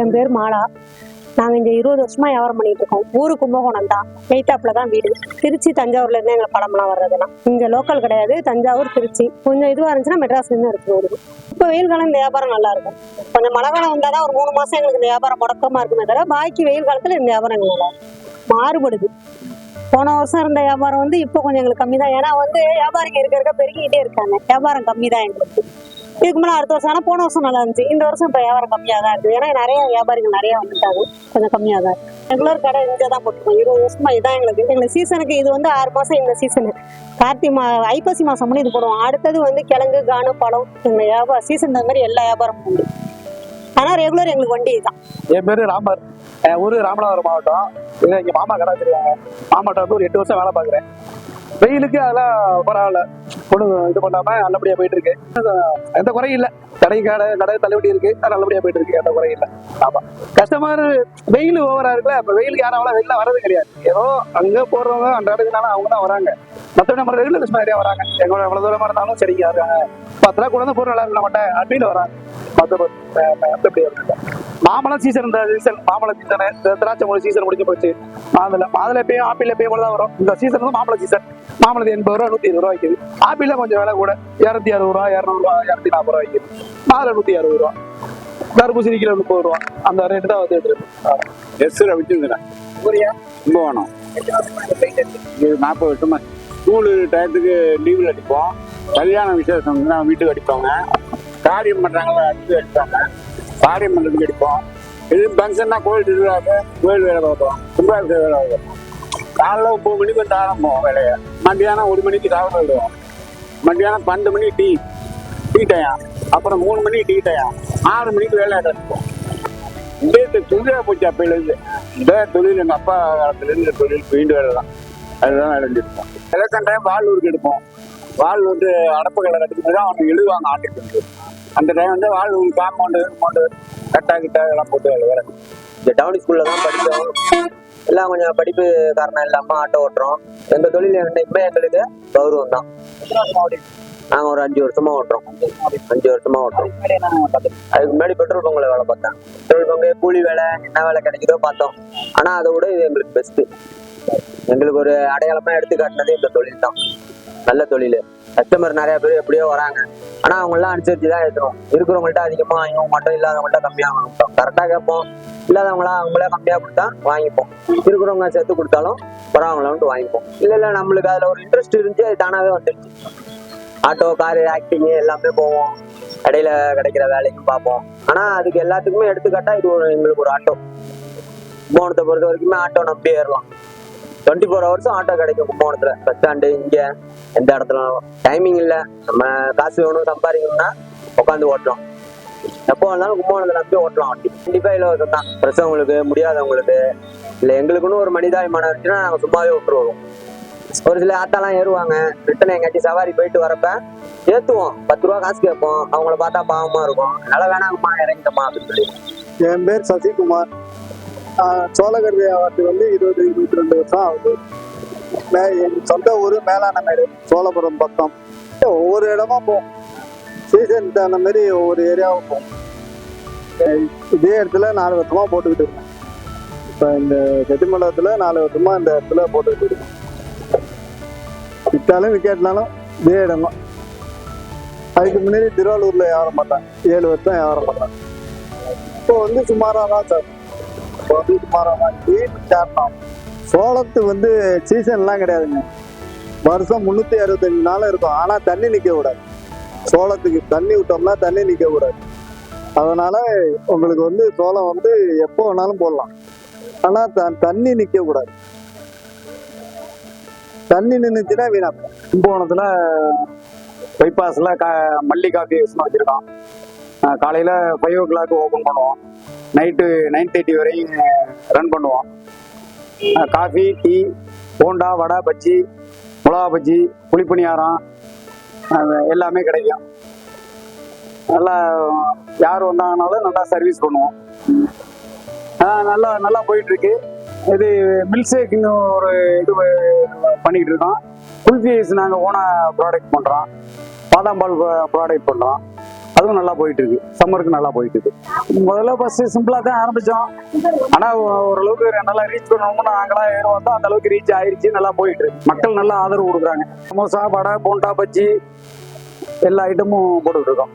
என் பேர் மாலா. நாங்கள் இங்கே இருபது வருஷமா வியாபாரம் பண்ணிட்டு இருக்கோம். ஊரு கும்பகோணம் தான். எய்த்தாப்புல தான் வீடு. திருச்சி தஞ்சாவூர்ல இருந்து எங்களுக்கு பழமெல்லாம் வர்றதுலாம் இங்கே லோக்கல் கிடையாது. தஞ்சாவூர் திருச்சி. கொஞ்சம் இதுவாக இருந்துச்சுன்னா மெட்ராஸ்ல இருந்து எடுத்து வருது இப்போ வெயில் காலம் இந்த வியாபாரம் நல்லா இருக்கும். கொஞ்சம் மழை காலம் வந்தால் தான் ஒரு மூணு மாசம் எங்களுக்கு இந்த வியாபாரம் முடக்கமா இருக்குமே தவிர பாக்கி வெயில் காலத்துல இந்த வியாபாரம் எங்களுக்கு நல்லா இருக்கும். மாறுபடுது. போன வருஷம் இருந்த வியாபாரம் வந்து இப்போ கொஞ்சம் எங்களுக்கு கம்மி தான் ஏன்னா வந்து வியாபாரிங்க இருக்க இருக்க பெருகிட்டே இருக்காங்க. வியாபாரம் கம்மி தான் எங்களுக்கு. இதுக்கு முன்னாடி அடுத்த வருஷம். ஆனால் போன வருஷம் நல்லா இருந்துச்சு. இந்த வருஷம் இப்போ வியாபாரம் கம்மியாக தான் இருக்குது ஏன்னா நிறைய வியாபாரிகள் நிறைய வந்துட்டாங்க. கொஞ்சம் கம்மியாக தான் ரெகுலர் கடை இங்கே தான் போட்டுருக்கோம். இருபது வருஷமா இதுதான் எங்களுக்கு எங்களுக்கு சீசனுக்கு இது வந்து ஆறு மாதம் இந்த சீசனு கார்த்திகை மா ஐப்பசி மாதம் முடி இது போடுவோம். அடுத்தது வந்து கிழங்கு கானு பழம். இந்த வியாபாரம் சீசன் தகுந்த மாதிரி எல்லா வியாபாரமும் உண்டு. ஆனால் ரெகுலர் எங்களுக்கு வண்டி இதுதான். என் பேர் ராமர். ஊர் ஊரு ராமநாதபுரம் மாவட்டம். இங்கே மாமா கடை வச்சிருக்காங்க. மாமாட்ட வந்து ஒரு எட்டு வருஷம் வேலை பார்க்குறேன். வெயிலுக்கு அதெல்லாம் பரவாயில்ல. ஒன்றும் இது பண்ணாம நல்லபடியா போயிட்டு இருக்கு எந்த குறையும் இல்லை. கடை கடை கடை தள்ளுபடி இருக்கு. நல்லபடியா போயிட்டு இருக்கு எந்த குறையும் இல்லை. ஆமா. கஸ்டமர் வெயில் ஓவரா இருக்குல்ல இப்ப வெயிலுக்கு யாரும் அவ்வளவு வெயில வரது கிடையாது. ஏதோ அங்க போடுறவங்க அந்த இடத்துனால அவங்க தான் வராங்க. மற்றபடி நம்ம ரெகுலர் கஸ்டமர் நிறைய வராங்க. எங்களோட எவ்வளவு தூரமா இருந்தாலும் சரிங்க இருக்காங்க பத்து ரூபா கொண்டு வந்து பொருள் நல்லா இருக்க மாட்டேன் அப்படின்னு வராங்க. மற்றபடி மாம்பழம் சீசன் இந்த சீசன் மாம்பழம் சீசன் திராட்சை மூணு சீசன் முடிஞ்சு போச்சு. மாதுளை மாதுளை எப்பயும் ஆப்பிள் எப்பயும் கூட தான் வரும். இந்த சீசன் வந்து மாம்பழ சீசன் மாம்பழத்து எண்பது ரூபா நூத்தி இருபது ரூபா விற்கிது ஆப்பிள்ல கொஞ்சம் விலை கூட இரநூத்தி அறுபது ரூபா இரநூறுவா இரநூத்தி நாற்பது ரூபா விற்கிது மாதுளை நூத்தி அறுபது ரூபா. தர்பூசணி கிலோ முப்பது ரூபா. அந்த ரேட்டு தான் வந்து எஸ் வச்சுருந்தேன் கும்பகோணம் இது நாற்பது வருஷமா. ஸ்கூலு டயத்துக்கு லீவில் அடிப்போம். கல்யாண விசேஷம் வீட்டுக்கு அடிப்பாங்க. காரியம் பண்ணுறாங்களா அடுத்து அடிப்பாங்க காரியம் பண்ணுறதுக்கு எடுப்போம். இது ஃபங்க்ஷன்னா கோயில் திருவிழாவுக்கு கோயில் வேலை பார்ப்போம். கும்பாபிஷேக வேலை பார்ப்போம். காலைல ஒம்பது மணிக்கு வந்து ஆரம்பம் வேலையை. மத்தியானம் ஒரு மணிக்கு சாப்பிட விடுவோம் மத்தியானம் பன்னெண்டு மணி டீ டீ டயம் அப்புறம் மூணு மணி டீ டயம் ஆறு மணிக்கு வேலை ஆரம்பிப்போம் இந்த தொழிலாக போச்சு அப்பையிலேருந்து. இந்த தொழில் எங்கள் அப்பா காலத்துலேருந்து இந்த தொழில் பெயிண்ட் வேலை தான் அதுதான் விளைஞ்சிருப்போம் எலெக்ஷன் டைம் வால் ஊருக்கு எடுப்போம். வால் வந்து அடப்பு கடை கட்டுக்கும் தான் அவங்க எழுதுவாங்க ஆட்டுக்கு வந்து. அந்த டைம் வந்து வால் காம்பவுண்டு காம்பவுண்டு கட்டா கிட்டா இதெல்லாம் போட்டு வேலை இந்த டவுன் ஸ்கூல்ல தான் படித்தோம் எல்லாம் கொஞ்சம் படிப்பு காரணம் இல்லாம ஆட்டோ ஓட்டுறோம். எங்க தொழில் என்னைக்குமே எங்களுக்கு கௌரவம் தான். நாங்க ஒரு அஞ்சு வருஷமா ஓட்டுறோம். அஞ்சு வருஷமா ஓட்டுறோம். அதுக்கு முன்னாடி பெட்ரோல் பங்கில் வேலை பார்த்தேன். பெட்ரோல் பங்கு கூலி வேலை என்ன வேலை கிடைக்குதோ பார்த்தோம். ஆனா அதை விட இது எங்களுக்கு பெஸ்ட் எங்களுக்கு ஒரு அடையாளமா எடுத்து காட்டினது இந்த தொழில் தான். நல்ல தொழில். கஸ்டமர் நிறைய பேர் எப்படியோ வராங்க. ஆனா அவங்க எல்லாம் அனுசரிச்சு தான் ஏற்றுறோம் இருக்கிறவங்கள்ட்ட அதிகமா வாங்கிவோம் மட்டும் இல்லாதவங்கள்ட்ட கம்மியா வாங்கிப்போம் கரெக்டா கேட்போம். இல்லாதவங்களா அவங்களே கம்மியா கொடுத்தா வாங்கிப்போம். இருக்கிறவங்க சேர்த்து கொடுத்தாலும் பரவாயில்லன்ட்டு வாங்கிப்போம். இல்ல இல்ல நம்மளுக்கு அதுல ஒரு இன்ட்ரெஸ்ட் இருந்துச்சு அது தானாவே வந்துருச்சு. ஆட்டோ காரு ஆக்டிங் எல்லாமே போவோம். இடையில கிடைக்கிற வேலைக்கும் பார்ப்போம். ஆனா அதுக்கு எல்லாத்துக்குமே எடுத்துக்காட்டா இது ஒரு எங்களுக்கு ஒரு ஆட்டோ போனத்தை பொறுத்த வரைக்குமே ஆட்டோ நம்பி ஏறலாம். டுவெண்ட்டி ஃபோர் ஹவர்ஸும் ஆட்டோ கிடைக்கும் கும்பகோணத்துல பஸ் ஸ்டாண்டு இங்க எந்த இடத்துல டைமிங் இல்லை. நம்ம காசு வேணும் சம்பாதிக்கணும்னா உட்காந்து ஓட்டலாம். எப்போ வந்தாலும் கும்பகோணத்தில் நம்பி ஓட்டலாம். வண்டி கண்டிப்பா இலவசம் தான். பிரசவங்களுக்கு முடியாதவங்களுக்கு இல்லை எங்களுக்குன்னு ஒரு மனிதாபிமானம் இருந்துச்சுன்னா நாங்கள் சும்மாவே விட்டுருவோம். ஒரு சில ஆத்தாலாம் ஏறுவாங்க. ரிட்டன் எங்காட்டி சவாரி போயிட்டு வரப்ப ஏத்துவோம். பத்து ரூபா காசு கேட்போம். அவங்கள பார்த்தா பாவமா இருக்கும். அதனால வேணாங்கம்மா இறங்கிட்டோமா அப்படின்னு சொல்லி என் பேர் சசிகுமார். சோழகர் வியாபாரத்துக்கு வந்து இருபது இருபத்தி ரெண்டு வருஷம் ஆகுது. மே என் சொந்த ஊர் மேலானமேடு சோழபுரம் பக்கம். ஒவ்வொரு இடமா போவோம் சீசன் தகுந்த மாதிரி ஒவ்வொரு ஏரியாவும் போவோம் இதே இடத்துல நாலு வருஷமா போட்டுக்கிட்டு இருக்கேன் இப்போ இந்த செட்டிமண்டலத்தில் நாலு வருஷமா இந்த இடத்துல போட்டுக்கிட்டு இருக்கேன் விற்றாலும் விற்காட்டினாலும் இதே இடம் தான். அதுக்கு முன்னாடி திருவாரூரில் வியாபாரம் பண்ணேன் ஏழு வருஷம் வியாபாரம் பண்ணேன் இப்போ வந்து சுமாராக தான் சார். இப்போ வந்து சுமாராக தான் சோளத்து வந்து சீசன்லாம் கிடையாதுங்க. வருஷம் முந்நூற்றி அறுபத்தஞ்சு நாள் இருக்கும். ஆனால் தண்ணி நிற்க கூடாது சோளத்துக்கு தண்ணி விட்டோம்னா தண்ணி நிற்க கூடாது அதனால உங்களுக்கு வந்து சோளம் வந்து எப்போ வேணாலும் போடலாம். ஆனால் த தண்ணி நிற்க கூடாது தண்ணி நின்றுச்சுன்னா வீணா கும்பகோணத்தில் பைபாஸில் கா மல்லி காஃபி வச்சுருக்கோம் காலையில் ஃபைவ் ஓ கிளாக் ஓப்பன் பண்ணுவோம். நைட்டு நைன் தேர்ட்டி வரையும் ரன் பண்ணுவோம். காஃபி டீ போண்டா வடை பஜ்ஜி மிளகா பஜ்ஜி புளிப்பணியாரம் எல்லாமே கிடைக்கும். நல்லா யார் வந்தாங்கனாலும் நல்லா சர்வீஸ் பண்ணுவோம். நல்லா நல்லா போயிட்டுருக்கு. இது மில்க் ஷேக்னு ஒரு இது பண்ணிக்கிட்டு இருக்கோம். குல்ஃபி ஐஸ் நாங்கள் ஓனாக ப்ராடக்ட் பண்ணுறோம் பாதாம் பால் ப்ராடக்ட் பண்ணுறோம் அதுவும் நல்லா போயிட்டு இருக்கு சம்மருக்கு நல்லா போயிட்டு இருக்கு முதல்ல ஃபர்ஸ்ட் சிம்பிளா தான் ஆரம்பிச்சோம். ஆனா ஓரளவுக்கு நல்லா ரீச் பண்ணணும்னு நாங்களாம் ஏறி வந்தோம் அந்த அளவுக்கு ரீச் ஆயிருச்சு. நல்லா போயிட்டு இருக்கு மக்கள் நல்லா ஆதரவு கொடுக்குறாங்க. சமோசா வடை போண்டா பஜ்ஜி எல்லா ஐட்டமும் போட்டுட்டு இருக்கோம்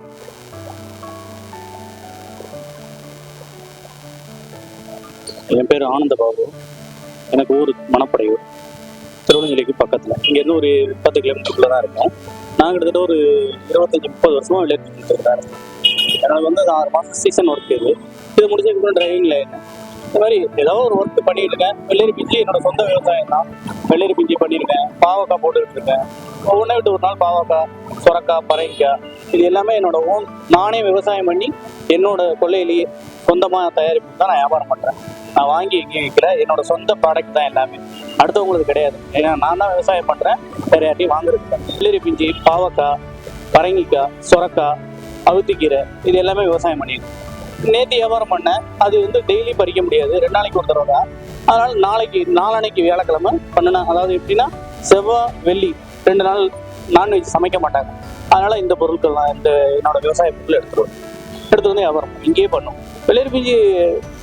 என் பேர் ஆனந்த பாபு. எனக்கு ஊர் மணப்படையூர். திருவண்ணாமலைக்கு பக்கத்தில். இங்கேருந்து ஒரு பத்து கிலோமீட்டருக்குள்ளே தான் இருக்கேன் நான் கிட்டத்தட்ட ஒரு இருபத்தஞ்சி முப்பது வருஷமாக விளையாட்டு தான் எனக்கு வந்து அது ஆறு மாதம் சீசன் ஒர்க் இது. இது முடிச்சதுக்கப்புறம் டிரைவிங் லைன் இந்த மாதிரி ஏதோ ஒரு ஒர்க் பண்ணிட்டு இருக்கேன் வெள்ளரி பிஞ்சி என்னோட சொந்த விவசாயம் தான். வெள்ளரி பிஞ்சி பண்ணியிருக்கேன். பாவக்காய் போட்டுக்கிட்டு இருக்கேன் ஒவ்வொன்றே விட்டு ஒரு நாள் பாவக்காய் சுரக்காய் பறைக்காய் இது எல்லாமே என்னோட ஓன் நானே விவசாயம் பண்ணி என்னோட கொள்ளையிலேயே சொந்தமாக தயாரிப்பு தான் நான் வியாபாரம் பண்ணுறேன் நான் வாங்கி எங்கேயும் விற்கிறேன் என்னோட சொந்த ப்ராடக்ட் தான் எல்லாமே. அடுத்தவங்களுக்கு கிடையாது. ஏன்னா நான் தான் விவசாயம் பண்ணுறேன் வேற யார்ட்டையும் வாங்குறது இல்ல. வெள்ளரி பிஞ்சி பாவக்காய் பரங்கிக்காய் சுரக்காய் அவுத்திக்கீரை இது எல்லாமே விவசாயம் பண்ணியிருக்கேன் நேற்று வியாபாரம் பண்ணேன். அது வந்து டெய்லி பறிக்க முடியாது. ரெண்டு நாளைக்கு ஒரு தடவை தான். அதனால நாளைக்கு நாளானைக்கு வியாழக்கிழமை பண்ணினேன் அதாவது எப்படின்னா செவ்வாய் வெள்ளி ரெண்டு நாள் நான்வெஜ் சமைக்க மாட்டாங்க. அதனால இந்த பொருட்கள்லாம் இந்த என்னோட விவசாய பொருள் எடுத்துருவேன் எடுத்து வந்து வியாபாரம் இங்கேயே பண்ணும் வெள்ளரி பிஞ்சு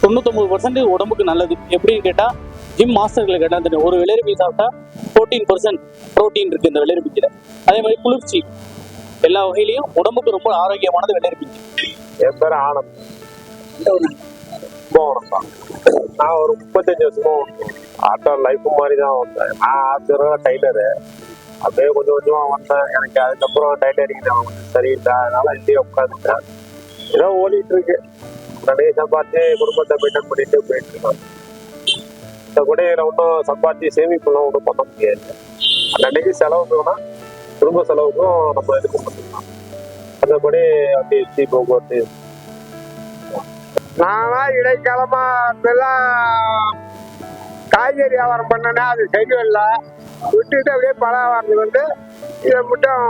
தொண்ணூத்தொம்பது பர்சன்ட் உடம்புக்கு நல்லது. எப்படின்னு கேட்டால் ஜிம் மாஸ்டர்களை கேட்டால் தெரியும் ஒரு வெள்ளரி சாப்பிட்டா ஃபோர்டீன் பர்சன்ட் ப்ரோட்டீன் இருக்கு இந்த வெள்ளரி அதே மாதிரி குளிர்ச்சி. எல்லா வகையிலையும் உடம்புக்கு ரொம்ப ஆரோக்கியமானது வெள்ளரி என் பேர் ஆனந்த். நான் ஒரு முப்பத்தஞ்சு வருஷமா ஆட்டோ லைஃப் மாதிரி தான் வந்தேன். நான் ஆசிரியர் டைலரு. அப்படியே கொஞ்சம் கொஞ்சமா வந்தேன். எனக்கு அதுக்கப்புறம் டைலரிங் சரியில்லை. அதனால இங்கேயே உட்காந்துட்டேன். ஏதோ ஓடிட்டு இருக்கு. நிறைய சம்பாதிச்சு குடும்பத்தை மெயின்டைன் பண்ணிட்டு போயிட்டு இருக்கேன் இந்த கூட இதில் ஒன்றும் சம்பாதிச்சு சேமிப்புலாம் ஒன்றும் பண்ண முடியாது. அன்னைக்கு செலவுக்கு வேணா குடும்ப செலவுக்கும் நம்ம இது பண்ணிக்கலாம் மற்றபடி அப்படி வச்சு போக்குவரத்து நானா இடைக்காலமா இப்பெல்லாம் காய்கறி வியாபாரம் பண்ணனே அது சரியில்லை. விட்டுட்டு அப்படியே பழ வியாபாரத்துக்கு வந்து இதை மட்டும்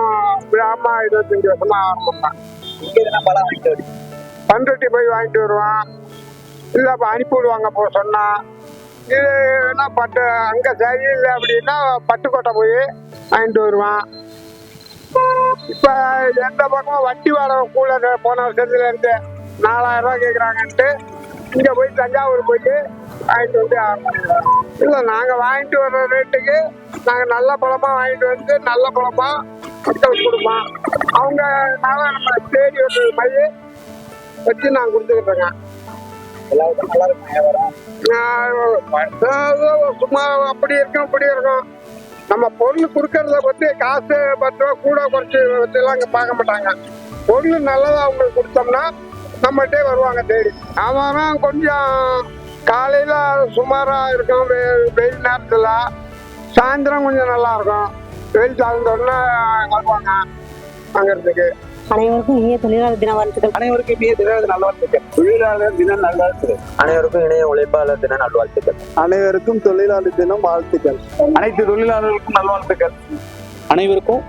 அம்மா இருபத்தஞ்சு வருஷமா வாங்கிட்டு வருது பண்ருட்டி போய் வாங்கிட்டு வருவான். இல்லை அப்போ அனுப்பி விடுவாங்க போ சொன்னா. இது என்ன பட்டு அங்கே சரியில்லை அப்படின்னா பட்டுக்கோட்டை போய் வாங்கிட்டு வருவான். இப்போ எந்த பக்கமும் வண்டி வாடகை கூட போன வருஷத்துல இருந்து நாலாயிரம் ரூபா கேட்குறாங்கன்ட்டு இங்கே போய் தஞ்சாவூர் போய் வாங்கிட்டு வந்து வியாபாரம் இல்லை நாங்கள் வாங்கிட்டு வர்ற ரேட்டுக்கு நாங்கள் நல்ல பழமாக வாங்கிட்டு வந்து நல்ல பழமாக மக்களுக்கு கொடுப்போம். அவங்க நாளை நம்ம தேடி வந்தது மாதிரி வச்சு நான் கொடுத்துக்கிட்டேங்க எல்லாருக்கும் நல்லா இருக்கும் வியாபாரம் நான் சும்மா அப்படி இருக்கும் இப்படி இருக்கும் நம்ம பொருள் கொடுக்கறத பத்தி காசு பத்து ரூபா கூட குறைச்சி வச்சுலாம் இங்கே பார்க்க மாட்டாங்க. பொருள் நல்லதா அவங்களுக்கு கொடுத்தோம்னா நம்மகிட்டே வருவாங்க தேடி. வியாபாரம் கொஞ்சம் காலையில சுமாரா இருக்கும். வெ- வெயில் நேரத்துல சாயந்தரம் கொஞ்சம் நல்லா இருக்கும். வெயில் தாழ்ந்த வருவாங்க. வாங்குறதுக்கு. அனைவருக்கும் இனிய தொழிலாளர் தின வாழ்த்துக்கள். அனைவருக்கும் இனிய தினம் நல்ல வாழ்த்துக்கள் தொழிலாளர் தினம் நல்ல வாழ்த்துக்கள் அனைவருக்கும் இணைய உழைப்பாளர் தின நல்வாழ்த்துக்கள். அனைவருக்கும் தொழிலாளர் தினம் வாழ்த்துக்கள். அனைத்து தொழிலாளர்களுக்கும் நல்வாழ்த்துக்கள். அனைவருக்கும்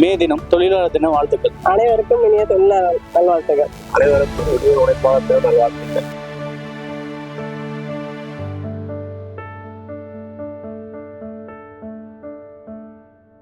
மே தினம் தொழிலாளர் தின வாழ்த்துக்கள். அனைவருக்கும் இனிய தொழிலாளர் நல்வாழ்த்துக்கள். அனைவருக்கும் இனிய உழைப்பாளர் தின நல்வாழ்த்துக்கள்.